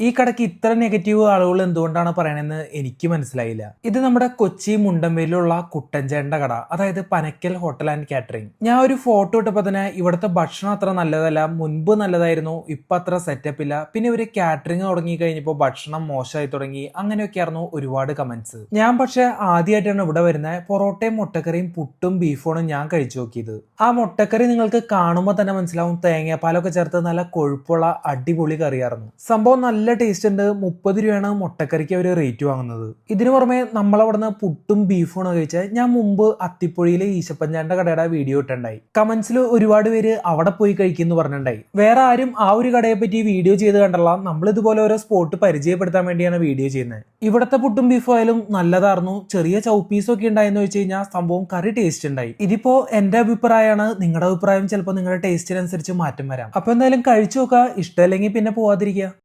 ഈ കടയ്ക്ക് ഇത്ര നെഗറ്റീവ് ആളുകൾ എന്തുകൊണ്ടാണ് പറയണതെന്ന് എനിക്ക് മനസ്സിലായില്ല. ഇത് നമ്മുടെ കൊച്ചി മുണ്ടമ്പേലിലുള്ള കുട്ടഞ്ചേണ്ട കട അതായത് പനക്കൽ ഹോട്ടൽ ആൻഡ് കാറ്ററിംഗ്. ഞാൻ ഒരു ഫോട്ടോ ഇട്ടപ്പോൾ തന്നെ ഇവിടുത്തെ ഭക്ഷണം അത്ര നല്ലതല്ല മുൻപ് നല്ലതായിരുന്നു ഇപ്പൊ അത്ര സെറ്റപ്പ് ഇല്ല. പിന്നെ ഒരു കാറ്ററിംഗ് തുടങ്ങി കഴിഞ്ഞപ്പോൾ ഭക്ഷണം മോശമായി തുടങ്ങി അങ്ങനെയൊക്കെയായിരുന്നു ഒരുപാട് കമന്റ്സ് ഞാൻ പക്ഷേ ആദ്യമായിട്ടാണ് ഇവിടെ വരുന്നത്. പൊറോട്ടയും മുട്ടക്കറിയും പുട്ടും ബീഫോണും ഞാൻ കഴിച്ചു നോക്കിയത്. ആ മുട്ടക്കറി നിങ്ങൾക്ക് കാണുമ്പോൾ തന്നെ മനസ്സിലാവും തേങ്ങാപ്പാലൊക്കെ ചേർത്ത് നല്ല കൊഴുപ്പുള്ള അടിപൊളി കറിയായിരുന്നു. സംഭവം നല്ല ടേസ്റ്റ് ഉണ്ട്. മുപ്പത് രൂപയാണ് മുട്ടക്കറിക്ക് അവർ റേറ്റ് വാങ്ങുന്നത്. ഇതിനു പുറമെ നമ്മളവിടുന്ന് പുട്ടും ബീഫുമാണ് കഴിച്ചത് ഞാൻ മുമ്പ് അത്തിപ്പൊഴിയിലെ ഈശപ്പഞ്ചാന്റെ കടയുടെ വീഡിയോ ഇട്ടുണ്ടായി കമന്റ്സിൽ ഒരുപാട് പേര് അവിടെ പോയി കഴിക്കുന്നു പറഞ്ഞിട്ടുണ്ടായി. വേറെ ആരും ആ ഒരു കടയെ പറ്റി വീഡിയോ ചെയ്ത് കണ്ടല്ല നമ്മൾ ഇതുപോലെ ഓരോ സ്പോട്ട് പരിചയപ്പെടുത്താൻ വേണ്ടിയാണ് വീഡിയോ ചെയ്യുന്നത്. ഇവിടുത്തെ പുട്ടും ബീഫും ആയാലും നല്ലതായിരുന്നു. ചെറിയ ചൗപ്പീസൊക്കെ ഉണ്ടായെന്ന് വെച്ച് കഴിഞ്ഞാൽ സംഭവം കറി ടേസ്റ്റ് ഉണ്ടായി. ഇതിപ്പോ എന്റെ അഭിപ്രായമാണ്. നിങ്ങളുടെ അഭിപ്രായം ചിലപ്പോൾ നിങ്ങളുടെ ടേസ്റ്റിനനുസരിച്ച് മാറ്റം വരാം. അപ്പൊ എന്തായാലും കഴിച്ചു നോക്കുക. ഇഷ്ടമല്ലെങ്കിൽ പിന്നെ പോവാതിരിക്കുക.